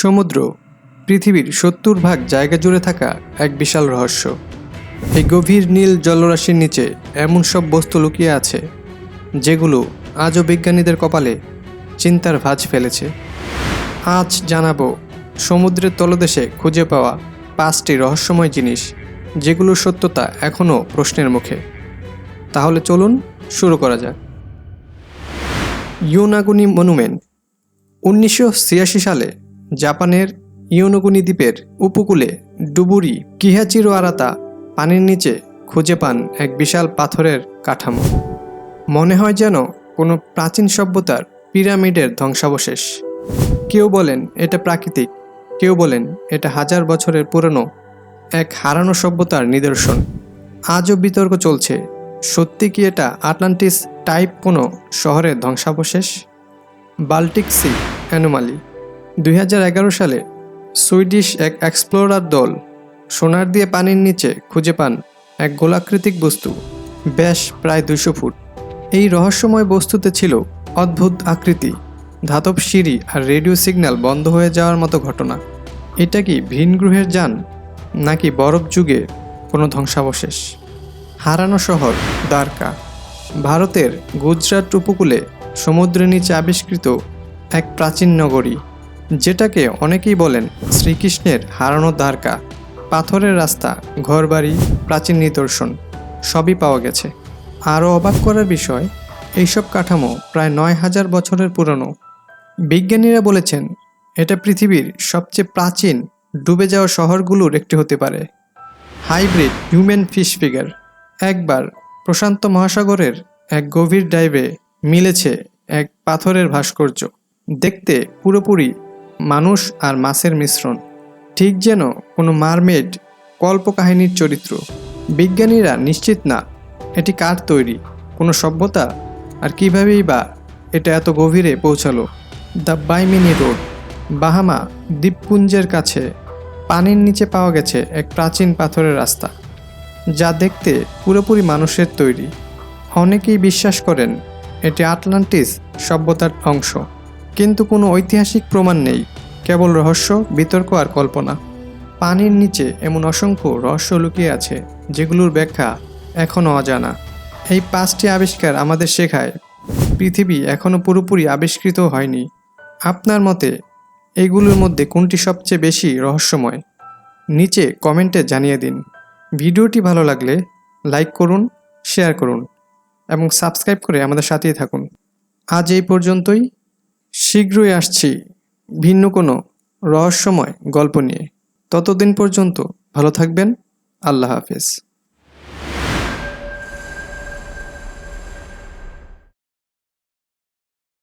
সমুদ্র, পৃথিবীর সত্তর ভাগ জায়গা জুড়ে থাকা এক বিশাল রহস্য। এই গভীর নীল জলরাশির নিচে এমন সব বস্তু লুকিয়ে আছে, যেগুলো আজও বিজ্ঞানীদের কপালে চিন্তার ভাঁজ ফেলেছে। আজ জানাব সমুদ্রের তলদেশে খুঁজে পাওয়া পাঁচটি রহস্যময় জিনিস যেগুলোর সত্যতা এখনও প্রশ্নের মুখে। তাহলে চলুন শুরু করা যাক। ইউনাগুনি মনুমেন্ট উনিশশো ছিয়াশি সালে জাপানের ইয়োনগুনি দ্বীপের উপকূলে ডুবুরি কিহাচিরো আরাতা পানির নিচে খুঁজে পান এক বিশাল পাথরের কাঠামো। মনে হয় যেন কোনো প্রাচীন সভ্যতার পিরামিডের ধ্বংসাবশেষ। কেউ বলেন এটা প্রাকৃতিক, কেউ বলেন এটা হাজার বছরের পুরনো এক হারানো সভ্যতার নিদর্শন। আজও বিতর্ক চলছে, সত্যি কি এটা আটলান্টিস টাইপ কোনো শহরের ধ্বংসাবশেষ? বাল্টিক সি অ্যানোমালি দুই হাজার এগারো সালে সুইডিশ এক এক্সপ্লোরার দল সোনার দিয়ে পানির নিচে খুঁজে পান এক গোলাকৃতিক বস্তু ব্যাস প্রায় দুশো ফুট। এই রহস্যময় বস্তুতে ছিল অদ্ভুত আকৃতি, ধাতব সিঁড়ি আর রেডিও সিগন্যাল বন্ধ হয়ে যাওয়ার মতো ঘটনা। এটা কি ভিন গ্রহের যান, নাকি বরফ যুগে কোনো ধ্বংসাবশেষ? হারানো শহর, দ্বারকা। ভারতের গুজরাট উপকূলে সমুদ্রের নিচে আবিষ্কৃত এক প্রাচীন নগরী। যেটাকে অনেকেই বলেন শ্রীকৃষ্ণের হারানো দ্বারকা। পাথরের রাস্তা, ঘরবাড়ি, প্রাচীন নিদর্শন, সবই পাওয়া গেছে। আরও অবাক করার বিষয়, এইসব কাঠামো প্রায় নয় হাজার বছরের পুরনো। বিজ্ঞানীরা বলেছেন, এটা পৃথিবীর সবচেয়ে প্রাচীন, ডুবে যাওয়া শহরগুলোর একটি হতে পারে। Hybrid human fish figure. একবার প্রশান্ত মহাসাগরের এক গভীর ডাইভে মিলেছে এক পাথরের ভাস্কর্য। দেখতে পুরোপুরি মানুষ আর মাছের মিশ্রণ। ঠিক যেন কোনো মারমেড কল্পকাহিনীর চরিত্র। বিজ্ঞানীরা নিশ্চিত না এটি কার তৈরি, কোনো সভ্যতা, আর কীভাবেই বা এটা এত গভীরে পৌঁছালো। দ্য বাইমিনি রোড, বাহামা দ্বীপপুঞ্জের কাছে পানির নিচে পাওয়া গেছে এক প্রাচীন পাথরের রাস্তা, যা দেখতে পুরোপুরি মানুষের তৈরি। অনেকেই বিশ্বাস করেন এটি আটলান্টিস সভ্যতার অংশ। কিন্তু কোনো ঐতিহাসিক প্রমাণ নেই, কেবল রহস্য, বিতর্ক আর কল্পনা। পানির নিচে এমন অসংখ্য রহস্য লুকিয়ে আছে, যেগুলোর ব্যাখ্যা এখনও অজানা। এই পাঁচটি আবিষ্কার আমাদের শেখায়, পৃথিবী এখনও পুরোপুরি আবিষ্কৃত হয়নি। আপনার মতে এইগুলোর মধ্যে কোনটি সবচেয়ে বেশি রহস্যময়? নিচে কমেন্টে জানিয়ে দিন। ভিডিওটি ভালো লাগলে লাইক করুন, শেয়ার করুন এবং সাবস্ক্রাইব করে আমাদের সাথেই থাকুন। আজ এই পর্যন্তই। শীঘ্রই আসছি ভিন্ন কোনো রহস্যময় গল্প নিয়ে। ততদিন পর্যন্ত ভালো থাকবেন। আল্লাহ হাফেজ।